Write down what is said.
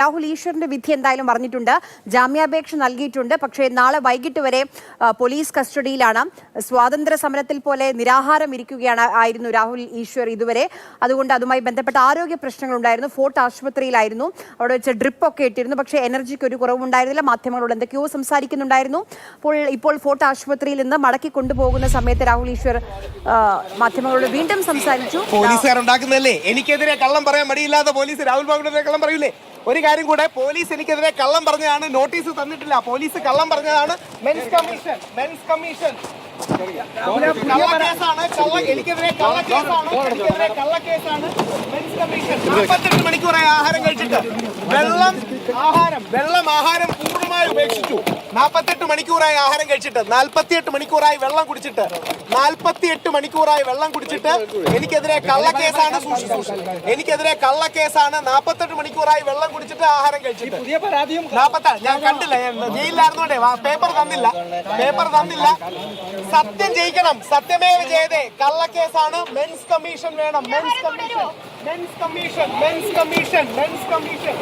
രാഹുൽ ഈശ്വറിന്റെ വിധി എന്തായാലും പറഞ്ഞിട്ടുണ്ട് ജാമ്യാപേക്ഷ നൽകിയിട്ടുണ്ട്. പക്ഷേ നാളെ വൈകിട്ട് വരെ പോലീസ് കസ്റ്റഡിയിലാണ്. സ്വാതന്ത്ര്യ സമരത്തിൽ പോലെ നിരാഹാരം ഇരിക്കുകയാണ് ആയിരുന്നു രാഹുൽ ഈശ്വർ ഇതുവരെ. അതുകൊണ്ട് അതുമായി ബന്ധപ്പെട്ട ആരോഗ്യ പ്രശ്നങ്ങൾ ഉണ്ടായിരുന്നു ഫോർട്ട് ആശുപത്രിയിലായിരുന്നു. അവിടെ വെച്ച് ഡ്രിപ്പ് ഒക്കെ ഇട്ടിരുന്നു. പക്ഷേ എനർജിക്ക് ഒരു കുറവുണ്ടായിരുന്നില്ല മാധ്യമങ്ങളോട് എന്തൊക്കെയോ സംസാരിക്കുന്നുണ്ടായിരുന്നു. അപ്പോൾ ഇപ്പോൾ ഫോർട്ട് ആശുപത്രിയിൽ നിന്ന് മടക്കി കൊണ്ടുപോകുന്ന സമയത്ത് രാഹുൽ ഈശ്വർ മാധ്യമങ്ങളോട് വീണ്ടും സംസാരിച്ചു. പോലീസുകാർ ഉണ്ടാക്കുന്നതല്ലേ എനിക്കെതിരെ കള്ളം പറയാൻ മടിയില്ലാത്ത പോലീസ് രാഹുൽ ബാബുവിനെതിരെ കള്ളം പറയൂലേ? ഒരു കാര്യം കൂടെ പോലീസ് എനിക്കെതിരെ കള്ളം പറഞ്ഞതാണ്. നോട്ടീസ് തന്നിട്ടില്ല. പോലീസ് കള്ളം പറഞ്ഞതാണ്. മെൻസ് കമ്മീഷൻ മെൻസ് കമ്മീഷൻ കള്ളക്കേസാണ്. കള്ള എനിക്കെതിരെ കള്ളക്കേസാണ്. എനിക്കെതിരെ കള്ളക്കേസാണ്. മെൻസ് കമ്മീഷൻ നാൽപ്പത്തെട്ട് മണിക്കൂറായി ആഹാരം കഴിച്ചിട്ട്. വെള്ളം ആഹാരം. വെള്ളം ആഹാരം പൂർണമായി ഉപേക്ഷിച്ചു. നാൽപ്പത്തെട്ട് മണിക്കൂറായി ആഹാരം കഴിച്ചിട്ട് നാൽപ്പത്തിയെട്ട് മണിക്കൂറായി വെള്ളം കുടിച്ചിട്ട് നാൽപ്പത്തിയെട്ട് മണിക്കൂറായി വെള്ളം കുടിച്ചിട്ട് എനിക്കെതിരെ കള്ളക്കേസാണ് എനിക്കെതിരെ കള്ളക്കേസാണ് നാൽപ്പത്തെട്ട് മണിക്കൂറായി വെള്ളം കുടിച്ചിട്ട് ആഹാരം കഴിച്ചിട്ട്. ഞാൻ കണ്ടില്ല ജയിലിലായിരുന്നോണ്ടേ പേപ്പർ തന്നില്ല പേപ്പർ തന്നില്ല. സത്യം ജയിക്കണം സത്യമേ ജയതേ. കള്ളക്കേസാണ് മെൻസ് കമ്മീഷൻ വേണം. Men's commission men's commission men's commission men's commission